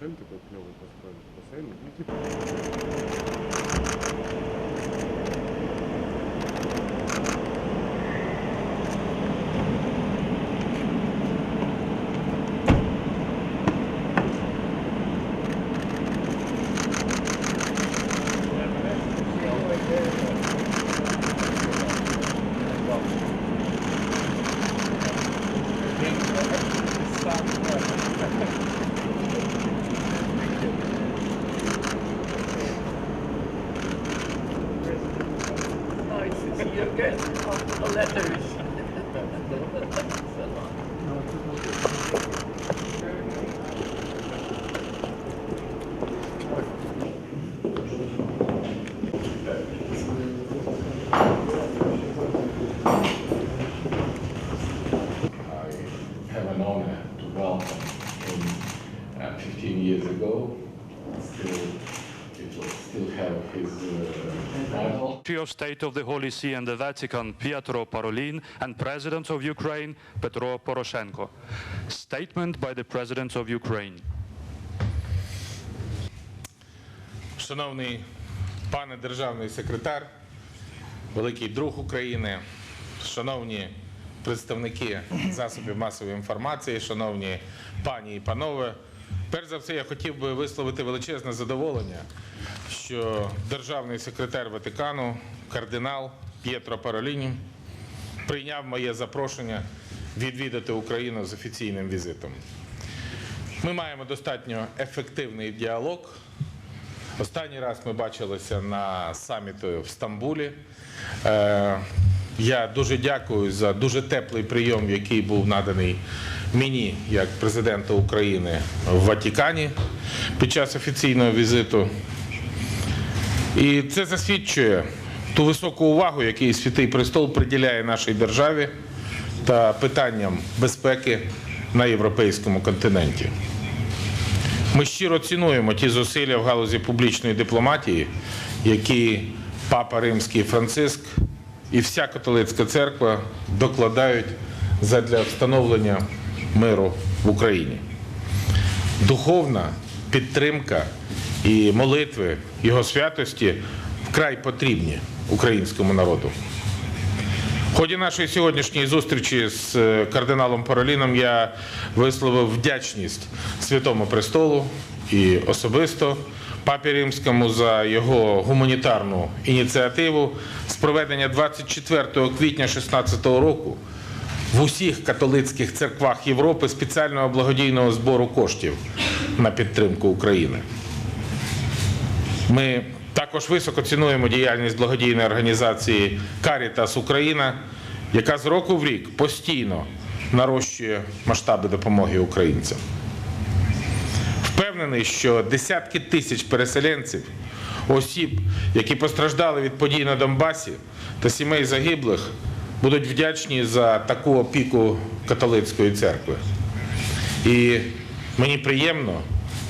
Отель такой клевый построили бассейн. Ну, типа, Secretary State of the Holy See and the Vatican Pietro Parolin and President of Ukraine Petro Poroshenko. Statement by the President of Ukraine. Шановний пане державний секретар, великий друг України, шановні представники засобів масової інформації, шановні пані і панове. Перш за все, я хотів би висловити величезне задоволення, що державний секретар Ватикану, кардинал П'єтро Пароліні, прийняв моє запрошення відвідати Україну з офіційним візитом. Ми маємо достатньо ефективний діалог. Останній раз ми бачилися на саміті в Стамбулі. Е, Я дуже дякую за дуже теплий прийом, який був наданий мені як президенту України в Ватикані під час офіційного візиту. І це засвідчує ту високу увагу, яку Святий Престол приділяє нашій державі та питанням безпеки на європейському континенті. Ми щиро цінуємо ті зусилля в галузі публічної дипломатії, які Папа Римський Франциск і вся католицька церква докладають задля встановлення миру в Україні. Духовна підтримка і молитви його святості вкрай потрібні українському народу. В ході нашої сьогоднішньої зустрічі з е, кардиналом Пароліном я висловив вдячність Святому Престолу і особисто Папі Римському за його гуманітарну ініціативу з проведення 24 квітня 2016 року в усіх католицьких церквах Європи спеціального благодійного збору коштів на підтримку України. Ми також високо цінуємо діяльність благодійної організації Caritas Україна, яка з року в рік постійно нарощує масштаби допомоги українцям. Впевнений, що десятки тисяч переселенців, осіб, які постраждали від подій на Донбасі та сімей загиблих, будуть вдячні за таку опіку католицької церкви. І мені приємно,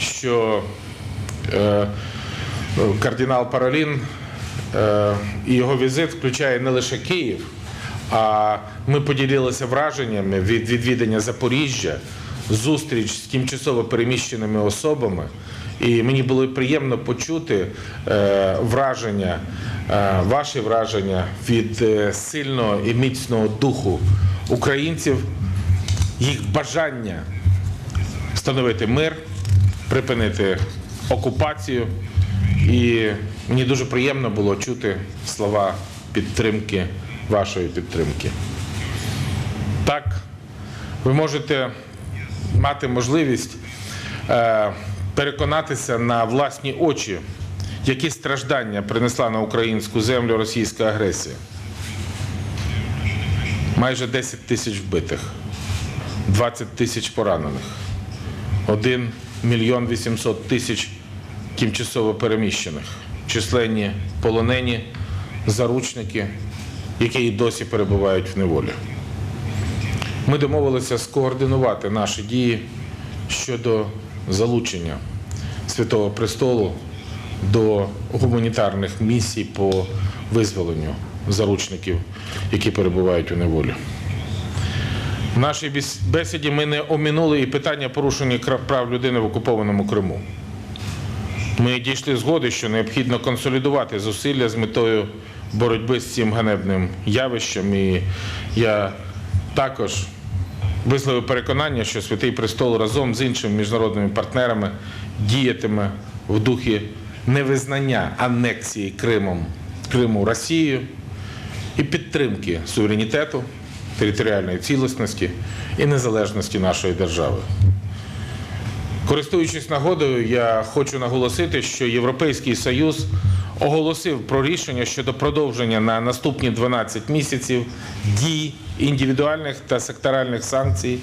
що е, кардинал Паролін е, і його візит включає не лише Київ, а ми поділилися враженнями від відвідання Запоріжжя, зустріч з тимчасово переміщеними особами. І мені було приємно почути е, враження, е, ваші враження від сильного і міцного духу українців, їх бажання встановити мир, припинити окупацію. І мені дуже приємно було чути слова підтримки, вашої підтримки. Так, ви можете мати можливість е, переконатися на власні очі, які страждання принесла на українську землю російська агресія. Майже 10 тисяч вбитих, 20 тисяч поранених, 1 мільйон 800 тисяч тимчасово переміщених, численні полонені, заручники, які і досі перебувають в неволі. Ми домовилися скоординувати наші дії щодо залучення Святого Престолу до гуманітарних місій по визволенню заручників, які перебувають у неволі. В нашій бесіді ми не оминули і питання порушення прав людини в окупованому Криму. Ми дійшли згоди, що необхідно консолідувати зусилля з метою боротьби з цим ганебним явищем. І я також висловив переконання, що Святий Престол разом з іншими міжнародними партнерами діятиме в духі невизнання анексії Кримом Криму Росією і підтримки суверенітету, територіальної цілісності і незалежності нашої держави. Користуючись нагодою, я хочу наголосити, що Європейський Союз оголосив про рішення щодо продовження на наступні 12 місяців дій індивідуальних та секторальних санкцій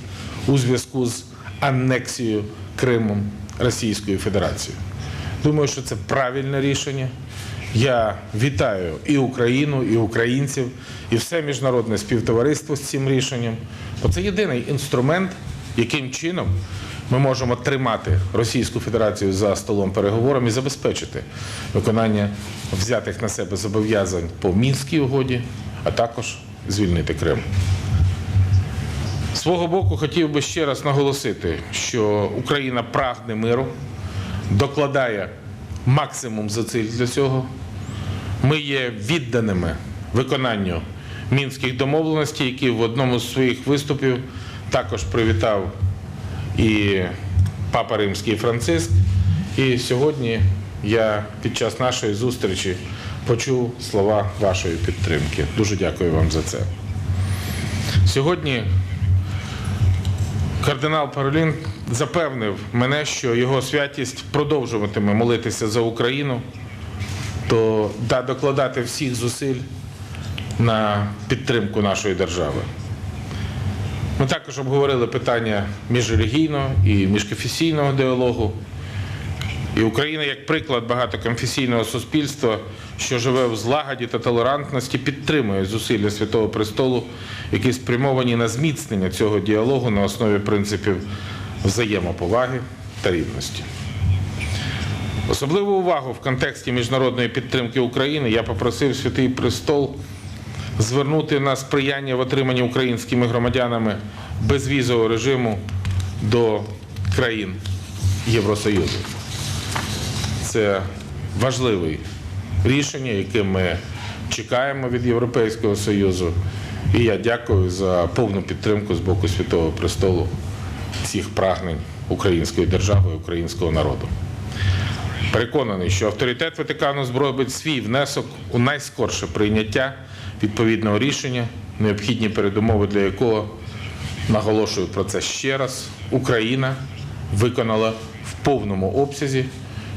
у зв'язку з анексією Кримом Російською Федерацією. Думаю, що це правильне рішення. Я вітаю і Україну, і українців, і все міжнародне співтовариство з цим рішенням. Бо це єдиний інструмент, яким чином ми можемо тримати Російську Федерацію за столом переговорів і забезпечити виконання взятих на себе зобов'язань по Мінській угоді, а також звільнити Крим. Свого боку хотів би ще раз наголосити, що Україна прагне миру, докладає максимум зусиль для цього. Ми є відданими виконанню мінських домовленостей, які в одному з своїх виступів також привітав і Папа Римський Франциск. І сьогодні я під час нашої зустрічі почув слова вашої підтримки. Дуже дякую вам за це. Сьогодні кардинал Паролін запевнив мене, що його святість продовжуватиме молитися за Україну то докладати всіх зусиль на підтримку нашої держави. Ми також обговорили питання міжрелігійного і міжконфесійного діалогу. І Україна, як приклад багатоконфесійного суспільства, що живе в злагоді та толерантності, підтримує зусилля Святого Престолу, які спрямовані на зміцнення цього діалогу на основі принципів взаємоповаги та рівності. Особливу увагу в контексті міжнародної підтримки України я попросив Святий Престол звернути на сприяння в отриманні українськими громадянами безвізового режиму до країн Євросоюзу. Це важливе рішення, яке ми чекаємо від Європейського Союзу. І я дякую за повну підтримку з боку Святого Престолу цих прагнень української держави і українського народу. Переконаний, що авторитет Ватикану зробить свій внесок у найскорше прийняття відповідного рішення, необхідні передумови для якого, наголошую про це ще раз, Україна виконала в повному обсязі,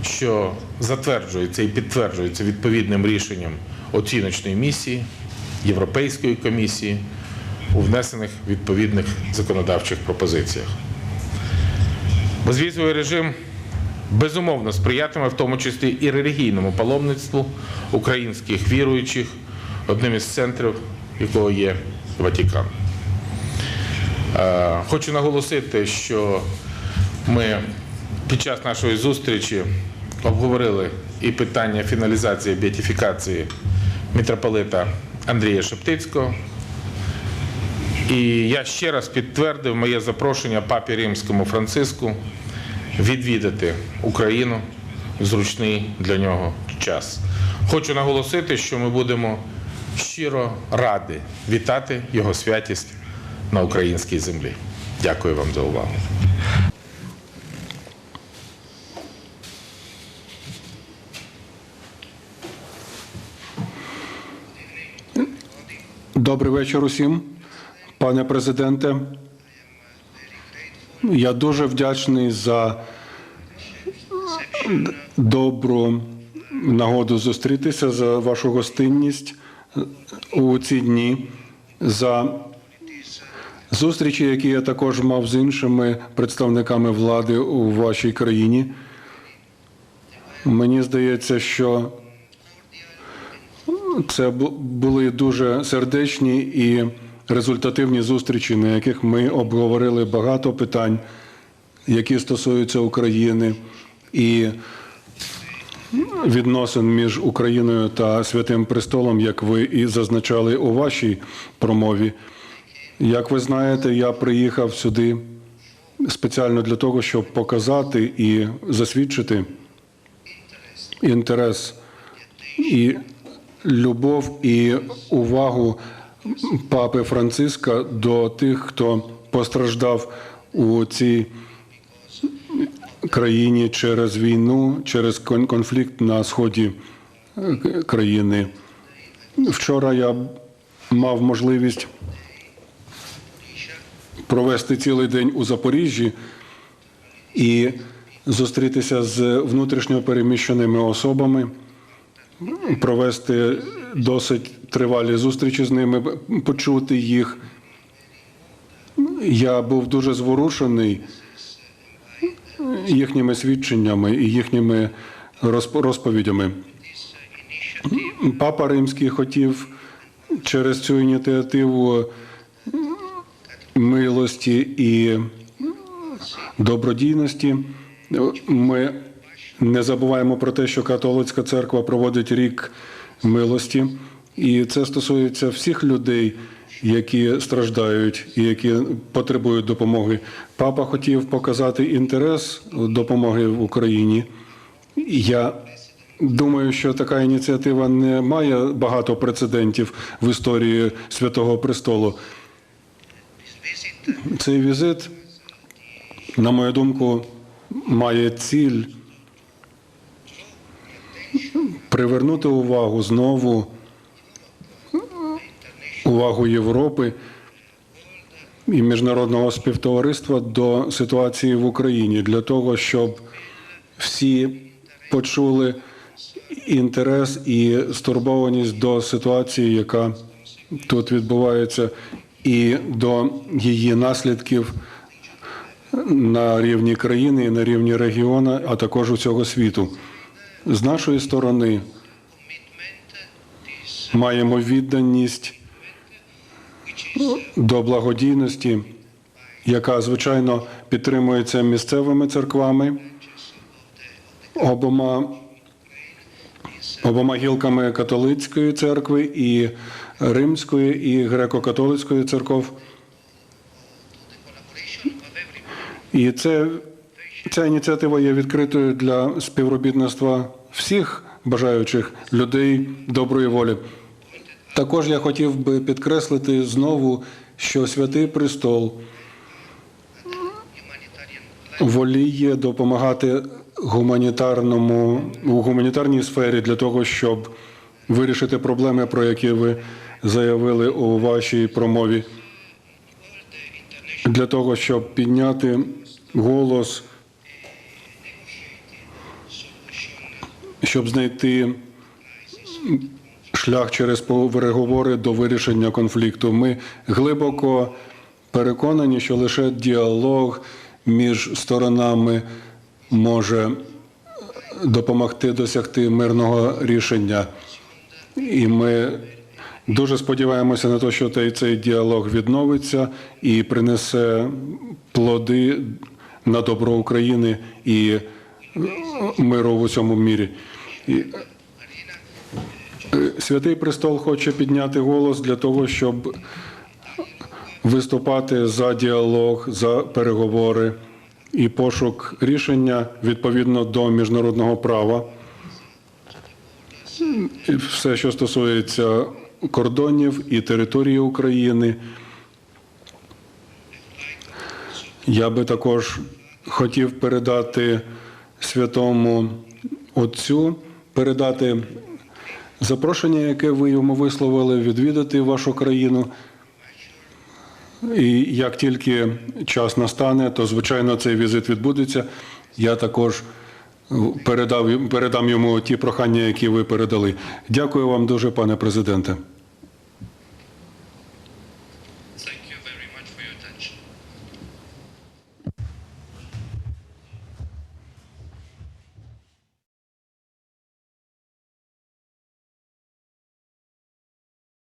що затверджується і підтверджується відповідним рішенням оціночної місії Європейської комісії у внесених відповідних законодавчих пропозиціях. Безвізовий режим безумовно сприятиме в тому числі і релігійному паломництву українських віруючих, одним із центрів якого є Ватикан. Е, Хочу наголосити, що ми під час нашої зустрічі обговорили і питання фіналізації беатифікації митрополита Андрія Шептицького. І я ще раз підтвердив моє запрошення папі Римському Франциску відвідати Україну в зручний для нього час. Хочу наголосити, що ми будемо щиро раді вітати його святість на українській землі. Дякую вам за увагу. Добрий вечір усім, пане президенте. Я дуже вдячний за добру нагоду зустрітися за вашу гостинність у ці дні, за зустрічі, які я також мав з іншими представниками влади у вашій країні. Мені здається, що це були дуже сердечні і результативні зустрічі, на яких ми обговорили багато питань, які стосуються України і відносин між Україною та Святим Престолом, як ви і зазначали у вашій промові. Як ви знаєте, я приїхав сюди спеціально для того, щоб показати і засвідчити інтерес і любов і увагу папи Франциска до тих, хто постраждав у цій країні через війну, через кон- конфлікт на сході е, країни. Вчора я мав можливість провести цілий день у Запоріжжі і зустрітися з внутрішньо переміщеними особами, провести досить тривалі зустрічі з ними, почути їх. Я був дуже зворушений їхніми свідченнями і їхніми розп- розповідями. Папа Римський хотів через цю ініціативу милості і добродійності. Ми не забуваємо про те, що католицька церква проводить рік милості, і це стосується всіх людей, які страждають і які потребують допомоги. Папа хотів показати інтерес допомоги в Україні. Я думаю, що така ініціатива не має багато прецедентів в історії Святого Престолу. Цей візит, на мою думку, має ціль привернути увагу знову, увагу Європи і міжнародного співтовариства до ситуації в Україні для того, щоб всі почули інтерес і стурбованість до ситуації, яка тут відбувається, і до її наслідків на рівні країни, і на рівні регіону, а також усього світу. З нашої сторони маємо відданість до благодійності, яка звичайно підтримується місцевими церквами, обома, обома гілками католицької церкви і римської, і греко-католицької церков. І це, ця ініціатива є відкритою для співробітництва всіх бажаючих людей доброї волі. Також я хотів би підкреслити знову, що Святий Престол воліє допомагати гуманітарному у гуманітарній сфері для того, щоб вирішити проблеми, про які ви заявили у вашій промові, для того, щоб підняти голос, щоб знайти шлях через переговори до вирішення конфлікту. Ми глибоко переконані, що лише діалог між сторонами може допомогти досягти мирного рішення. І ми дуже сподіваємося на те, що цей, діалог відновиться і принесе плоди на добро України і миру в усьому мірі. Е, Святий Престол хоче підняти голос для того, щоб виступати за діалог, за переговори і пошук рішення відповідно до міжнародного права. І все, що стосується кордонів і території України. Я би також хотів передати святому Отцю, передати запрошення, яке ви йому висловили, відвідати вашу країну. І як тільки час настане, то звичайно цей візит відбудеться. Я також передав, передам йому ті прохання, які ви передали. Дякую вам дуже, пане президенте.